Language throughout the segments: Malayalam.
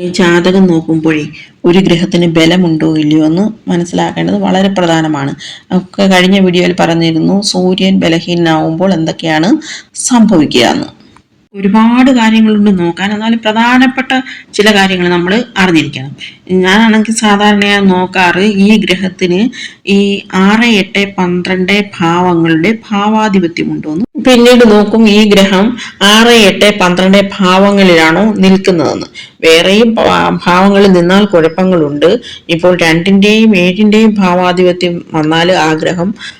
ഈ ജാതകം നോക്കുമ്പോഴേ ഒരു ഗ്രഹത്തിന് ബലമുണ്ടോ ഇല്ലയോ എന്ന് മനസ്സിലാക്കേണ്ടത് വളരെ പ്രധാനമാണ്. ഒക്കെ കഴിഞ്ഞ വീഡിയോയിൽ പറഞ്ഞിരുന്നു സൂര്യൻ ബലഹീനാവുമ്പോൾ എന്തൊക്കെയാണ് സംഭവിക്കുക എന്ന്. ഒരുപാട് കാര്യങ്ങളുണ്ട് നോക്കാൻ. എന്നാലും പ്രധാനപ്പെട്ട ചില കാര്യങ്ങൾ നമ്മൾ അറിഞ്ഞിരിക്കണം. ഞാനാണെങ്കിൽ സാധാരണയായി നോക്കാറ് ഈ ഗ്രഹത്തിന് ഈ ആറ് എട്ട് പന്ത്രണ്ട് ഭാവങ്ങളുടെ ഭാവാധിപത്യം ഉണ്ടോന്ന് പിന്നീട് നോക്കും ഈ ഗ്രഹം ആറ് എട്ട് പന്ത്രണ്ട് ഭാവങ്ങളിലാണോ നിൽക്കുന്നതെന്ന്. വേറെയും ഭാവങ്ങളിൽ നിന്നാൽ കുഴപ്പങ്ങളുണ്ട്. ഇപ്പോൾ രണ്ടിന്റെയും ഏഴിന്റെയും ഭാവാധിപത്യം വന്നാൽ ആ ഗ്രഹം ആ,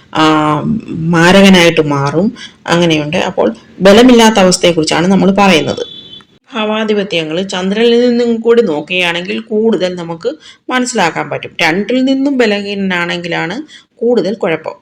മാരകനായിട്ട് മാറും. അങ്ങനെയുണ്ട്. അപ്പോൾ ബലമില്ലാത്ത അവസ്ഥയെക്കുറിച്ചാണ് നമ്മൾ പറയുന്നത്. ഭാവാധിപത്യങ്ങൾ ചന്ദ്രനിൽ നിന്നും കൂടി നോക്കുകയാണെങ്കിൽ കൂടുതൽ നമുക്ക് മനസ്സിലാക്കാൻ പറ്റും. രണ്ടിൽ നിന്നും ബലഹീനനാണെങ്കിലാണ് കൂടുതൽ കുഴപ്പം.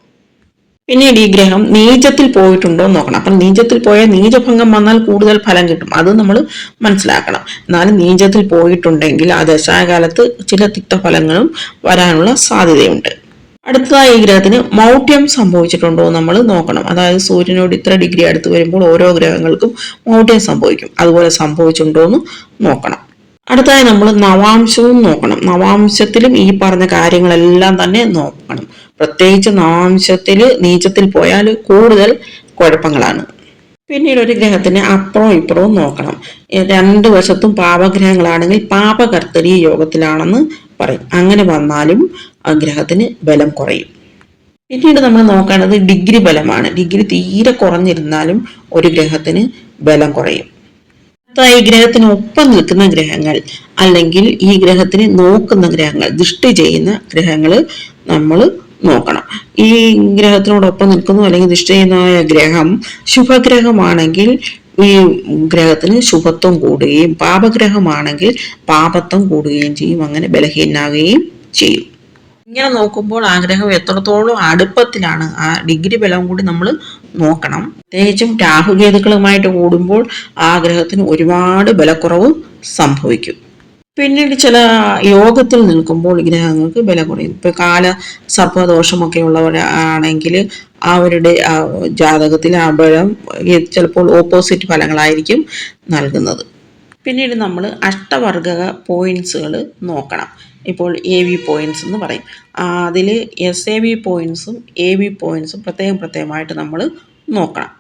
പിന്നീട് ഈ ഗ്രഹം നീചത്തിൽ പോയിട്ടുണ്ടോ എന്ന് നോക്കണം. അപ്പം നീചത്തിൽ പോയാൽ നീചഭംഗം വന്നാൽ കൂടുതൽ ഫലം കിട്ടും. അത് നമ്മൾ മനസ്സിലാക്കണം. എന്നാലും നീചത്തിൽ പോയിട്ടുണ്ടെങ്കിൽ ആ ദശാകാലത്ത് ചില തിക്തഫലങ്ങളും വരാനുള്ള സാധ്യതയുണ്ട്. അടുത്തതായി ഈ ഗ്രഹത്തിന് മൗഢ്യം സംഭവിച്ചിട്ടുണ്ടോ നമ്മൾ നോക്കണം. അതായത് സൂര്യനോട് ഇത്ര ഡിഗ്രി അടുത്ത് വരുമ്പോൾ ഓരോ ഗ്രഹങ്ങൾക്കും മൗഢ്യം സംഭവിക്കും. അതുപോലെ സംഭവിച്ചിട്ടുണ്ടോ എന്ന് നോക്കണം. അടുത്തതായി നമ്മൾ നവാംശവും നോക്കണം. നവാംശത്തിലും ഈ പറഞ്ഞ കാര്യങ്ങളെല്ലാം തന്നെ നോക്കണം. പ്രത്യേകിച്ച് നവാംശത്തിൽ നീചത്തിൽ പോയാൽ കൂടുതൽ കുഴപ്പങ്ങളാണ്. പിന്നീട് ഒരു ഗ്രഹത്തിന് അപ്പുറവും ഇപ്പുറവും നോക്കണം. രണ്ട് വശത്തും പാപഗ്രഹങ്ങളാണെങ്കിൽ പാപകർത്തരി യോഗത്തിലാണെന്ന് പറയും. അങ്ങനെ വന്നാലും ഗ്രഹത്തിന് ബലം കുറയും. പിന്നീട് നമ്മൾ നോക്കേണ്ടത് ഡിഗ്രി ബലമാണ്. ഡിഗ്രി തീരെ കുറഞ്ഞിരുന്നാലും ഒരു ഗ്രഹത്തിന് ബലം കുറയും. ഈ ഗ്രഹത്തിന് ഒപ്പം നിൽക്കുന്ന ഗ്രഹങ്ങൾ അല്ലെങ്കിൽ ഈ ഗ്രഹത്തിന് നോക്കുന്ന ഗ്രഹങ്ങൾ ദൃഷ്ടി ചെയ്യുന്ന ഗ്രഹങ്ങൾ നമ്മൾ നോക്കണം. ഈ ഗ്രഹത്തിനോടൊപ്പം നിൽക്കുന്നു അല്ലെങ്കിൽ ദൃഷ്ടി ചെയ്യുന്ന ഗ്രഹം ശുഭഗ്രഹമാണെങ്കിൽ ഈ ഗ്രഹത്തിന് ശുഭത്വം കൂടുകയും പാപഗ്രഹമാണെങ്കിൽ പാപത്വം കൂടുകയും ചെയ്യും. അങ്ങനെ ബലഹീനാകുകയും ചെയ്യും. ഇങ്ങനെ നോക്കുമ്പോൾ ആഗ്രഹം ഗ്രഹം എത്രത്തോളം അടുപ്പത്തിലാണ് ആ ഡിഗ്രി ബലം കൂടി നമ്മൾ നോക്കണം. പ്രത്യേകിച്ചും രാഹുകേതുക്കളുമായിട്ട് കൂടുമ്പോൾ ആഗ്രഹത്തിന് ഗ്രഹത്തിന് ഒരുപാട് ബലക്കുറവ് സംഭവിക്കും. പിന്നീട് ചില യോഗത്തിൽ നിൽക്കുമ്പോൾ ഗ്രഹങ്ങൾക്ക് ബല കുറയും ഇപ്പൊ കാല സർപ്പദോഷമൊക്കെ ഉള്ളവരാണെങ്കിൽ അവരുടെ ജാതകത്തിൽ ആ ബലം ചിലപ്പോൾ ഓപ്പോസിറ്റ് ഫലങ്ങളായിരിക്കും നൽകുന്നത്. പിന്നീട് നമ്മൾ അഷ്ടവർഗ പോയിൻസുകൾ നോക്കണം. ഇപ്പോൾ എ വി പോയിൻസ് എന്ന് പറയും. അതിൽ എസ് എ വി പോയിൻസും എ വി പോയിൻസും പ്രത്യേകം പ്രത്യേകമായിട്ട് നമ്മൾ നോക്കണം.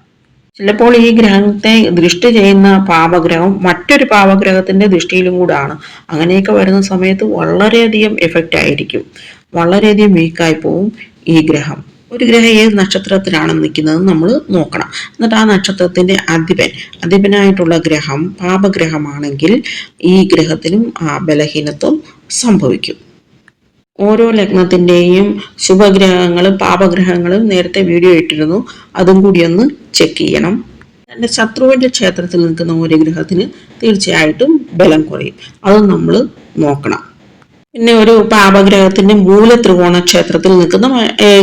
ചിലപ്പോൾ ഈ ഗ്രഹത്തെ ദൃഷ്ടി ചെയ്യുന്ന പാപഗ്രഹം മറ്റൊരു പാപഗ്രഹത്തിന്റെ ദൃഷ്ടിയിലും കൂടാണ്. അങ്ങനെയൊക്കെ വരുന്ന സമയത്ത് വളരെയധികം എഫക്റ്റ് ആയിരിക്കും. വളരെയധികം വീക്കായി പോവും ഈ ഗ്രഹം. ഒരു ഗ്രഹം ഏത് നക്ഷത്രത്തിലാണ് നിൽക്കുന്നത് നമ്മൾ നോക്കണം. എന്നിട്ട് ആ നക്ഷത്രത്തിന്റെ അധിപൻ അധിപനായിട്ടുള്ള ഗ്രഹം പാപഗ്രഹമാണെങ്കിൽ ഈ ഗ്രഹത്തിനും ആ ബലഹീനത്വം സംഭവിക്കും. ഓരോ ലഗ്നത്തിന്റെയും ശുഭഗ്രഹങ്ങളും പാപഗ്രഹങ്ങളും നേരത്തെ വീഡിയോ ഇട്ടിരുന്നു. അതും കൂടി ഒന്ന് ചെക്ക് ചെയ്യണം. എന്റെ ശത്രുവിന്റെ ക്ഷേത്രത്തിൽ നിൽക്കുന്ന ഒരു ഗ്രഹത്തിന് തീർച്ചയായിട്ടും ബലം കുറയും. അത് നമ്മൾ നോക്കണം. പിന്നെ ഒരു പാപഗ്രഹത്തിന്റെ മൂല ത്രികോണ ക്ഷേത്രത്തിൽ നിൽക്കുന്ന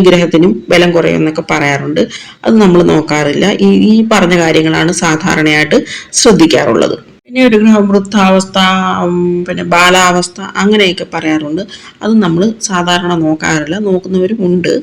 ഗ്രഹത്തിനും ബലം കുറയും എന്നൊക്കെ പറയാറുണ്ട്. അത് നമ്മൾ നോക്കാറില്ല. ഈ ഈ പറഞ്ഞ കാര്യങ്ങളാണ് സാധാരണയായിട്ട് ശ്രദ്ധിക്കാറുള്ളത്. പിന്നെ ഒരു ഗ്രഹം വൃദ്ധാവസ്ഥ പിന്നെ ബാലാവസ്ഥ അങ്ങനെയൊക്കെ പറയാറുണ്ട്. അത് നമ്മൾ സാധാരണ നോക്കാറില്ല. നോക്കുന്നവരും ഉണ്ട്.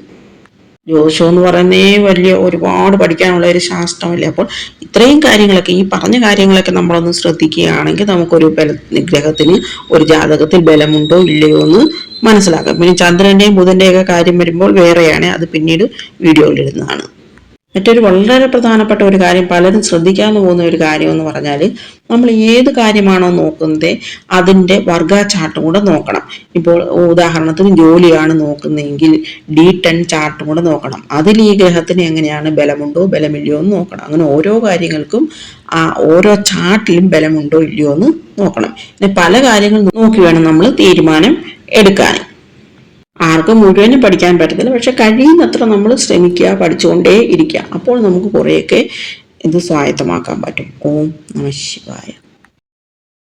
ജ്യോതിഷം എന്ന് പറയുന്നേ വലിയ ഒരുപാട് പഠിക്കാനുള്ള ഒരു ശാസ്ത്രമല്ലേ. അപ്പോൾ ഇത്രയും കാര്യങ്ങളൊക്കെ ഈ പറഞ്ഞ കാര്യങ്ങളൊക്കെ നമ്മളൊന്ന് ശ്രദ്ധിക്കുകയാണെങ്കിൽ നമുക്കൊരു ബല ഗ്രഹത്തിന് ഒരു ജാതകത്തിൽ ബലമുണ്ടോ ഇല്ലയോ എന്ന് മനസ്സിലാക്കാം. പിന്നെ ചന്ദ്രന്റെയും ബുധന്റെയൊക്കെ കാര്യം വരുമ്പോൾ വേറെയാണ് അത് പിന്നീട് വീഡിയോയിൽ ഇടുന്നതാണ്. മറ്റൊരു വളരെ പ്രധാനപ്പെട്ട ഒരു കാര്യം പലരും ശ്രദ്ധിക്കാതെ പോകുന്ന ഒരു കാര്യം എന്ന് പറഞ്ഞാൽ നമ്മൾ ഏത് കാര്യമാണോ നോക്കുന്നത് അതിന്റെ വർഗ ചാർട്ടും കൂടെ നോക്കണം. ഇപ്പോൾ ഉദാഹരണത്തിന് ജോലിയാണ് നോക്കുന്നതെങ്കിൽ ഡി ടെൻ ചാർട്ടും കൂടെ നോക്കണം. അതിൽ ഈ ഗ്രഹത്തിന് എങ്ങനെയാണ് ബലമുണ്ടോ ബലമില്ലയോ എന്ന് നോക്കണം. അങ്ങനെ ഓരോ കാര്യങ്ങൾക്കും ആ ഓരോ ചാർട്ടിലും ബലമുണ്ടോ ഇല്ലയോ എന്ന് നോക്കണം. പിന്നെ പല കാര്യങ്ങൾ നോക്കി വേണം നമ്മൾ തീരുമാനം എടുക്കാൻ ആർക്കും മുഴുവനും പഠിക്കാൻ പറ്റത്തില്ല. പക്ഷെ കഴിയുന്നത്ര നമ്മൾ ശ്രമിക്കുക പഠിച്ചുകൊണ്ടേ ഇരിക്കുക അപ്പോൾ നമുക്ക് കുറേയൊക്കെ ഇത് സ്വായത്തമാക്കാൻ പറ്റും. ഓം നമ ശിവായ.